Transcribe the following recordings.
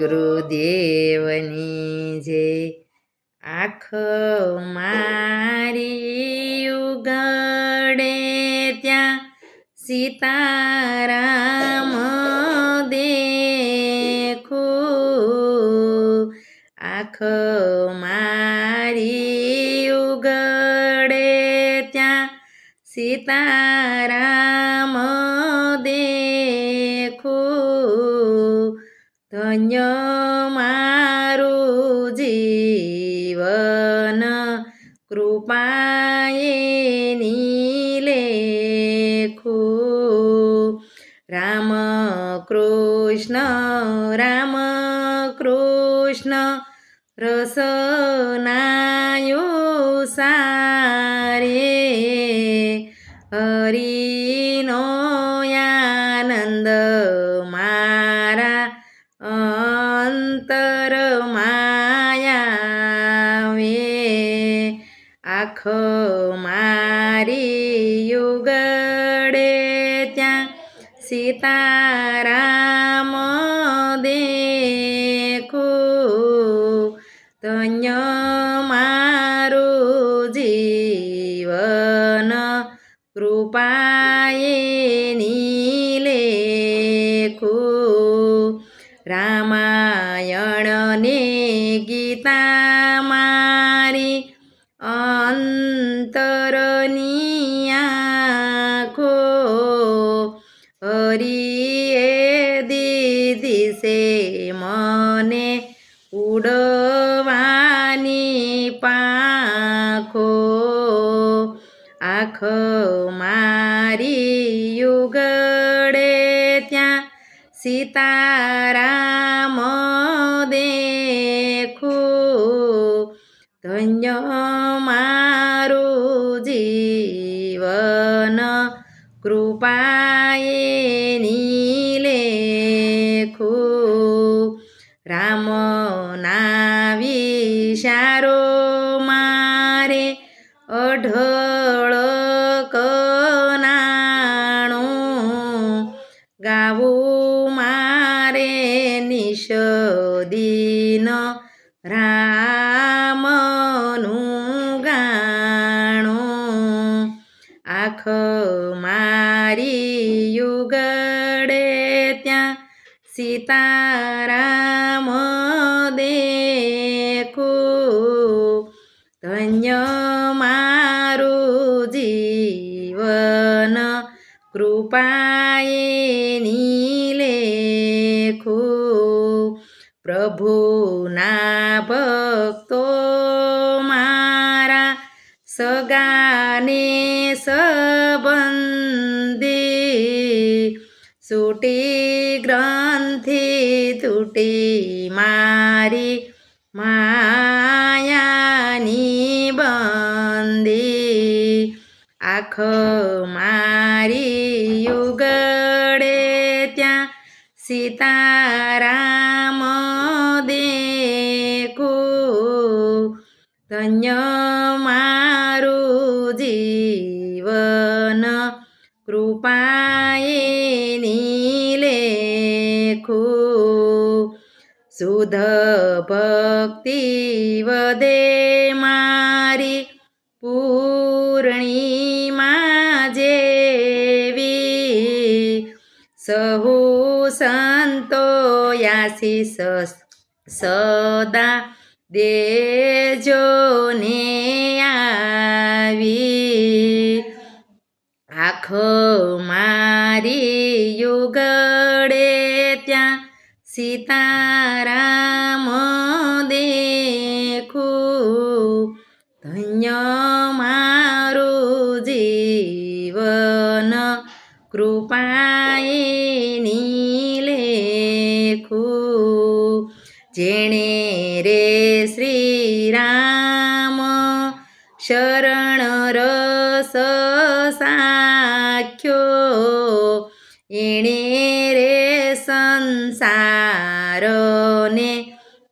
ગુરુદેવની જે આંખ મારી ઉગડે ત્યાં સીતારામ દેખું આંખ મારી ઉગડે ત્યાં સીતારામ ધન્ય મારું જીવન કૃપાએ લેખું રામ કૃષ્ણ રામ કૃષ્ણ રસનાયું સારે હરિનો આખ મારી યુગડે ત્યાં સીતારામ દેખો. ધન્ય મારું જીવન કૃપાએ લેખું રામાયણ ને ગીતા છે મને ઉડવાની પાંખો આંખ મારી યુગડે ત્યાં સીતારામ દેખું ધન્ય કૃપાએ લેખું રામના વિચારો મારે અઢળ કનાણો ગાવું મારે નિષદીન રામનું ગાણું. આંખ મારી યુગડે ત્યાં સીતારામ દેખો. ધન્ય મારું જીવન કૃપાએ લેખું પ્રભુના ભક્તો મારા સગાને સૂટી ગ્રંથિ તૂટી મારી માયાની બંદી આખ મારી યુગડે ત્યાં સીતારામ દેખું ધન્ય મારું જીવન કૃપાએ લેખું શુદ્ધ ભક્તિ વધે મારી પૂર્ણિમા જેવી સહુ સંતો આશીષ સદા દેજો ને ધન્ય મારું જીવન, કૃપાએ લેખું જેણે રે શ્રી રામ શરણ રસ સાખ્યો, એણે રે સંસારને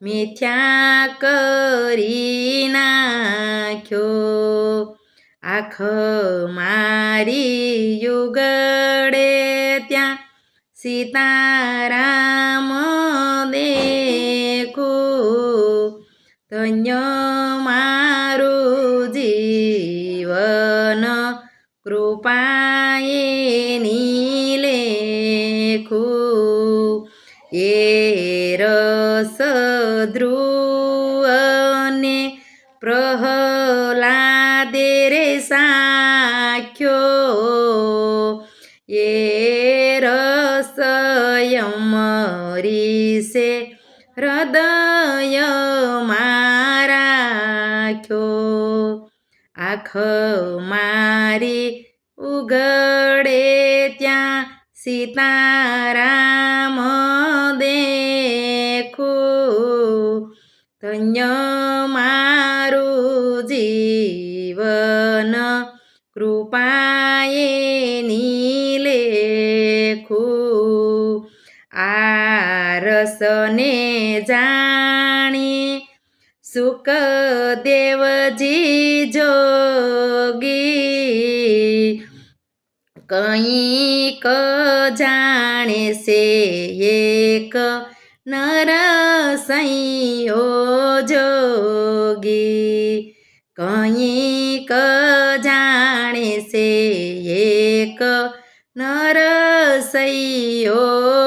મિથ્યા કરી નાખ્યો. આખ મારી યુગડે ત્યાં સીતારામ દેખો. ધન્ય મારું જીવન કૃપાએ લેખું એ રસ ધ્રુવને પ્રહલાદે રે સાખ્યો એ રસયમરીશે હૃદય મારાખ્યો આખ મારી ઉગડે ત્યાં સીતારામ ધન્ય મારું જીવન કૃપાએ નીલે આ રસને જાણી સુખદેવજી જોગી કંઈક જાણે છે એક નરસૈયો જોગી કંઈક જાણે છે એક નરસૈયો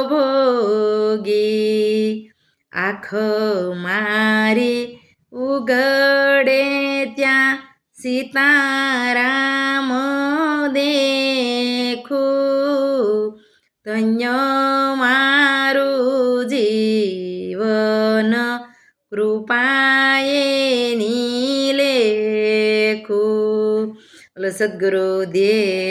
ભોગી આખ મારી ઉગડે ત્યાં સીતારામ દેખું ધન્ય सद्गुरुदेव